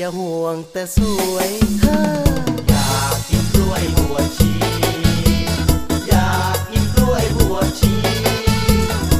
อย่าห่วงแต่สวยอยากกินกล้วยบัวชีอยากกินกล้วยบัวชี